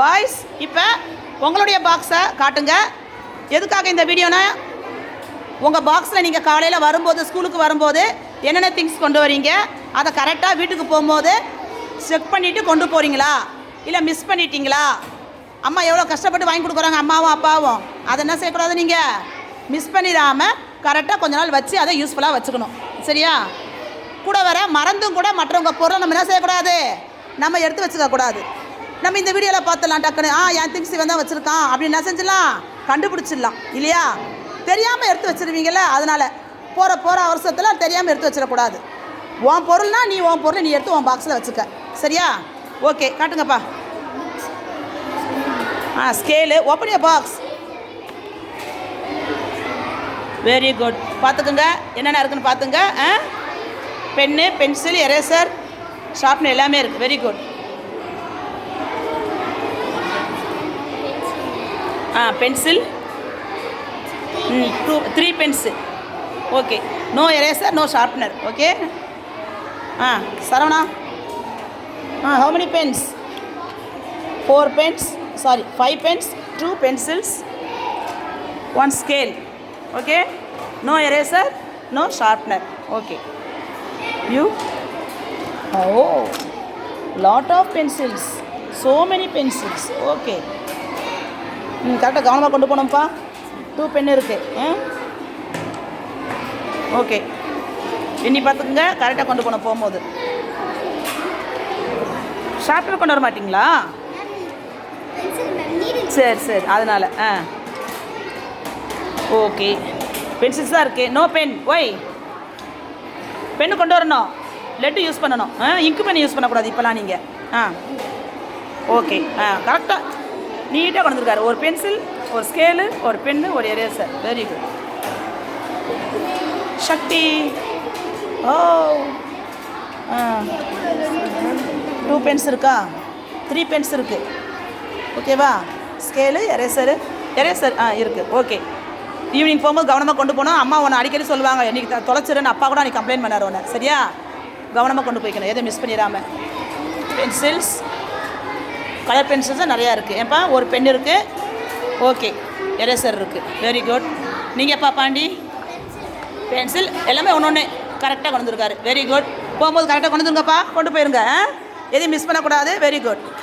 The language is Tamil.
பாய்ஸ் இப்போ உங்களுடைய பாக்ஸை காட்டுங்க எதுக்காக இந்த வீடியோனா உங்கள் பாக்ஸில் நீங்கள் காலையில் வரும்போது ஸ்கூலுக்கு வரும்போது என்னென்ன திங்ஸ் கொண்டு வரீங்க அதை கரெக்டாக வீட்டுக்கு போகும்போது செக் பண்ணிவிட்டு கொண்டு போகிறீங்களா இல்லை மிஸ் பண்ணிட்டீங்களா அம்மா எவ்வளோ கஷ்டப்பட்டு வாங்கி கொடுக்குறாங்க அம்மாவும் அப்பாவும் அதை என்ன செய்யக்கூடாது நீங்கள் மிஸ் பண்ணிடாமல் கரெக்டாக கொஞ்ச நாள் வச்சு அதை யூஸ்ஃபுல்லாக வச்சுக்கணும் சரியா கூட வர மறந்தும் கூட மற்றவங்க பொருளை நம்ம என்ன செய்யக்கூடாது நம்ம எடுத்து வச்சுக்கக்கூடாது நம்ம இந்த வீடியோவில் பார்த்துலாம் டக்குன்னு ஆ என் திங்ஸ் வந்தால் வச்சுருக்கான் அப்படின்னு என்ன செஞ்சிடலாம் கண்டுபிடிச்சிடலாம் இல்லையா தெரியாமல் எடுத்து வச்சுருவீங்கள அதனால் போகிற போகிற வருஷத்தில் தெரியாமல் எடுத்து வச்சிடக்கூடாது உன் பொருள்னால் நீ உன் பொருளை நீ எடுத்து உன் பாக்ஸில் வச்சுக்க சரியா ஓகே காட்டுங்கப்பா ஆ scale open a box very good பார்த்துக்குங்க என்னென்ன இருக்குன்னு பார்த்துங்க பென்னு பென்சில் எரேசர் ஷார்ப்னர் எல்லாமே இருக்குது very good Pencil? 2, 3 pencil. Okay. No eraser, no sharpener. Okay. Saravana. How many pens? 4 pens. Sorry, 5 pens. 2 pencils. 1 scale. Okay. No eraser, no sharpener. Okay. You? Oh, lot of pencils. So many pencils. Okay. ம் கரெக்டாக கவனமாக கொண்டு போனோம்ப்பா டூ பென் இருக்குது ஓகே இன்னி பார்த்துக்குங்க கரெக்டாக கொண்டு போன போகும்போது ஷார்ப்பில் கொண்டு வர மாட்டிங்களா சரி சரி அதனால் ஆ ஓகே பென்சில்ஸ் தான் இருக்குது நோ பென் ஒய் பெண்ணு கொண்டு வரணும் லெட்டு யூஸ் பண்ணணும் ஆ இங்கு பென் யூஸ் பண்ணக்கூடாது இப்போலாம் நீங்கள் ஆ ஓகே ஆ கரெக்டாக நீட்டாக வந்திருக்காரு ஒரு பென்சில் ஒரு ஸ்கேலு ஒரு பென்னு ஒரு எரேசர் வெரி குட் சக்தி ஓ டூ பென்ஸ் இருக்கா த்ரீ பென்ஸ் இருக்குது ஓகேவா ஸ்கேலு எரேசரு எரேசர் ஆ இருக்குது ஓகே ஈவினிங் போகும்போது கவனமாக கொண்டு போனால் அம்மா உன்னை அடிக்கடி சொல்லுவாங்க இன்றைக்கி தொலைச்சிருன்னு அப்பா கூட அன்றைக்கி கம்ப்ளைண்ட் பண்ணார் உன்னை சரியா கவனமாக கொண்டு போய்க்கணும் எதுவும் மிஸ் பண்ணிடாமல் பென்சில்ஸ் கலர் பென்சில்ஸ் நிறையா இருக்குது ஏப்பா ஒரு பென் இருக்குது ஓகே எரேசர் இருக்குது வெரி குட் நீங்கள்ப்பா பாண்டி பென்சில் எல்லாமே ஒன்று ஒன்று கரெக்டாக கொண்டு வந்துருக்காரு வெரி குட் போகும்போது கரெக்டாக கொண்டு வந்துருங்கப்பா கொண்டு போயிருங்க எதையும் மிஸ் பண்ணக்கூடாது வெரி குட்